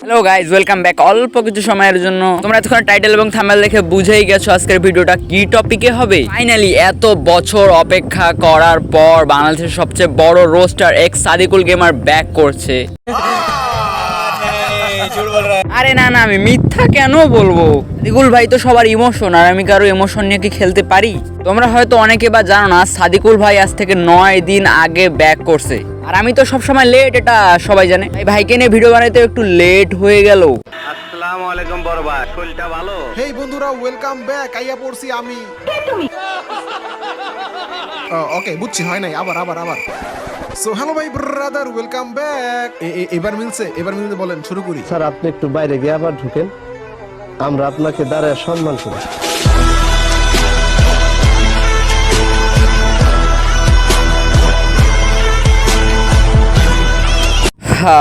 Hello guys welcome back অল্প কিছু সময়ের জন্য তোমরা এতক্ষণ টাইটেল এবং থামেল দেখে বুঝেই গেছো আজকের ভিডিওটা কি টপিকে হবে? ফাইনালি এত বছর অপেক্ষা করার পর বাংলাদেশের সবচেয়ে বড় roster X Sadikul gamer back করছে। আরে না না, আমি মিথ্যা কেন বলব? সাদিকুল ভাই তো সবার ইমোশন আর আমি কারও ইমোশন নিয়ে কি খেলতে পারি? তোমরা হয়তো অনেকে বা জানো না, সাদিকুল ভাই আজ থেকে নয় দিন আগে ব্যাক করছে। আর আমি তো সবসময় লেট এটা সবাই জানে। এই ভাইকে নিয়ে ভিডিও বানাইতে একটু লেট হয়ে গেল। আসসালামু আলাইকুম বড় ভাই শরীরটা ভালো? হেই বন্ধুরা ওয়েলকাম ব্যাক আইয়া পড়ছি আমি। ওকে বুঝছি হয় নাই আবার আবার আবার। সো হ্যালো ভাই ব্রাদার ওয়েলকাম ব্যাক এবার মিলছে এবার মিলছে বলেন শুরু করি। স্যার আপনি একটু বাইরে গিয়ে আবার ঢুকেন। আমরা আপনাকে দাঁড়ায় সম্মান করি। হা,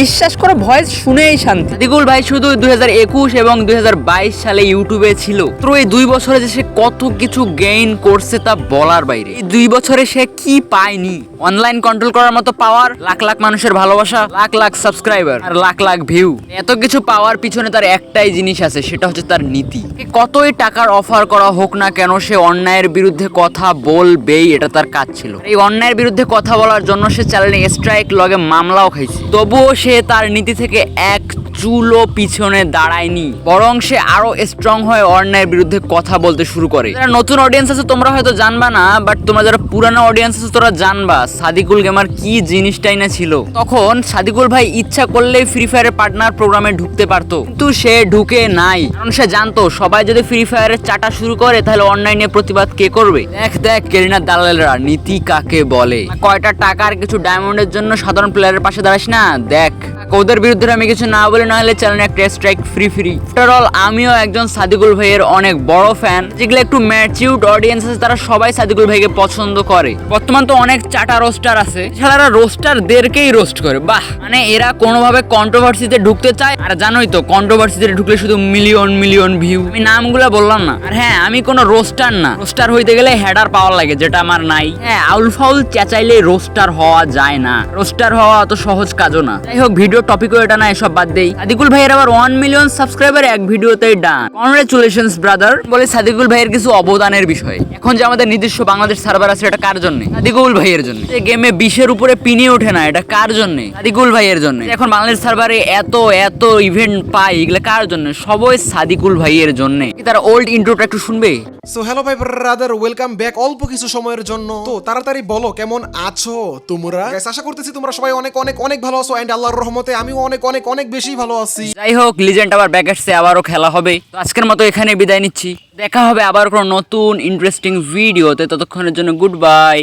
বিশ্বাস করো ভয়েস শুনেই শান্তি। সাদিকুল ভাই শুধু দুই হাজার একুশ এবং দুই হাজার বাইশ সালে ইউটিউবে ছিল। তো এই দুই বছরে যে সে কত কিছু গেইন করছে তা বলার বাইরে। এই দুই বছরে সে কি পায়নি? অনলাইন কন্ট্রোল করার মতো পাওয়ার লাখ লাখ মানুষের ভালোবাসা লাখ লাখ সাবস্ক্রাইবার আর লাখ লাখ ভিউ এত কিছু পাওয়ার পিছনে তার একটাই জিনিস আছে সেটা হচ্ছে তার নীতি। কতই টাকার অফার করা হোক না কেন সে অন্যায়ের বিরুদ্ধে কথা বলবেই এটা তার কাজ ছিল। এই অন্যায়ের বিরুদ্ধে কথা বলার জন্য সে চ্যানেলে স্ট্রাইক লগে মামলাও খাইছে। তবুও সে তার নীতি থেকে এক চুলো পিছনে দাঁড়ায়নি, বরং সে আরও স্ট্রং হয়ে অন্যায়ের বিরুদ্ধে কথা বলতে শুরু করে। যারা নতুন অডিয়েন্স আছে, তোমরা হয়তো জানবা না বাট তোমরা যারা পুরানো অডিয়েন্স আছে, তোরা জানবা সাদিকুল গেমার কি জিনিসটাই না ছিল। তখন সাদিকুল ভাই ইচ্ছা করলেই ফ্রি ফায়ারের পার্টনার প্রোগ্রামে ঢুকতে পারতো, কিন্তু সে ঢুকে নাই। কারণ সে জানতো, সবাই যদি ফ্রি ফায়ারের চাটা শুরু করে, তাহলে অনলাইনে প্রতিবাদ কে করবে? দেখ দেখ, কেরিনা দালালেরা, নীতি কাকে বলে? কয়টা টাকার কিছু ডায়মন্ডের জন্য সাধারণ প্লেয়ারের পাশে দাঁড়াস না? দেখ। ওদের বিরুদ্ধে আমি কিছু না বলে না হলে চ্যানেলে একটা strike free free after all আমিও একজন সাদিকুল ভাইয়ের অনেক বড় ফ্যান যেগুলো একটু ম্যাচিউড অডিয়েন্স আছে, তারা সবাই সাদিকুল ভাইকে পছন্দ করে। বর্তমান তো অনেক চাটা রোস্টার আছে, এছাড়া রোস্টারদেরকেই রোস্ট করে। বাহ! মানে এরা কোনোভাবে কন্ট্রোভার্সিতে ঢুকতে চায়। আর জানোই তো কন্ট্রোভার্সিতে ঢুকলে শুধু মিলিয়ন মিলিয়ন ভিউ আমি নামগুলো বললাম না। আর হ্যাঁ আমি কোনো রোস্টার না। রোস্টার হইতে গেলে হেডার পাওয়ার লাগে, যেটা আমার নাই। হ্যাঁ আউল ফাউল চেঁচাইলে রোস্টার হওয়া যায় না। রোস্টার হওয়া অত সহজ কাজও না। যাই হোক ভিডিও টপিকও এটা না, এসব বাদ দেই। সাদিকুল ভাইয়ের আবার ওয়ান মিলিয়ন সাবস্ক্রাইবার এক ভিডিওতেই ডান কংগ্রেচুলেশনস ব্রাদার বলে সাদিকুল ভাইয়ের কিছু অবদানের বিষয়। এখন যে আমাদের নিজস্ব বাংলাদেশ সার্ভার আছে, এটা কার জন্য? সাদিকুল ভাইয়ের জন্য। এই গেমে বিশের উপরে পিনে ওঠে না, এটা কার জন্য? সাদিকুল ভাইয়ের জন্য। এখন বাংলাদেশ সার্ভারে এত এত ইভেন্ট পাই এগুলো কার জন্য? সবই সাদিকুল ভাইয়ের জন্য। তার ওল্ড ইন্ট্রোটা একটু শুনবে? সো হ্যালো ভাই ব্রাদার ওয়েলকাম ব্যাক অল্প কিছু সময়ের জন্য। তো, তাড়াতাড়ি বলো, কেমন আছো তোমরা? আশা করতেছি তোমরা সবাই অনেক অনেক অনেক ভালো আছো এন্ড আল্লাহর রহমতে আমিও অনেক অনেক অনেক বেশি ভালো আছি। যাই হোক লিজেন্ড আবার ব্যাক আসছে, আবারও খেলা হবে। তো আজকের মতো এখানে বিদায় নিচ্ছি। দেখা হবে আবার কোনো নতুন ইন্টারেস্টিং ভিডিওতে ততক্ষণের জন্য গুড বাই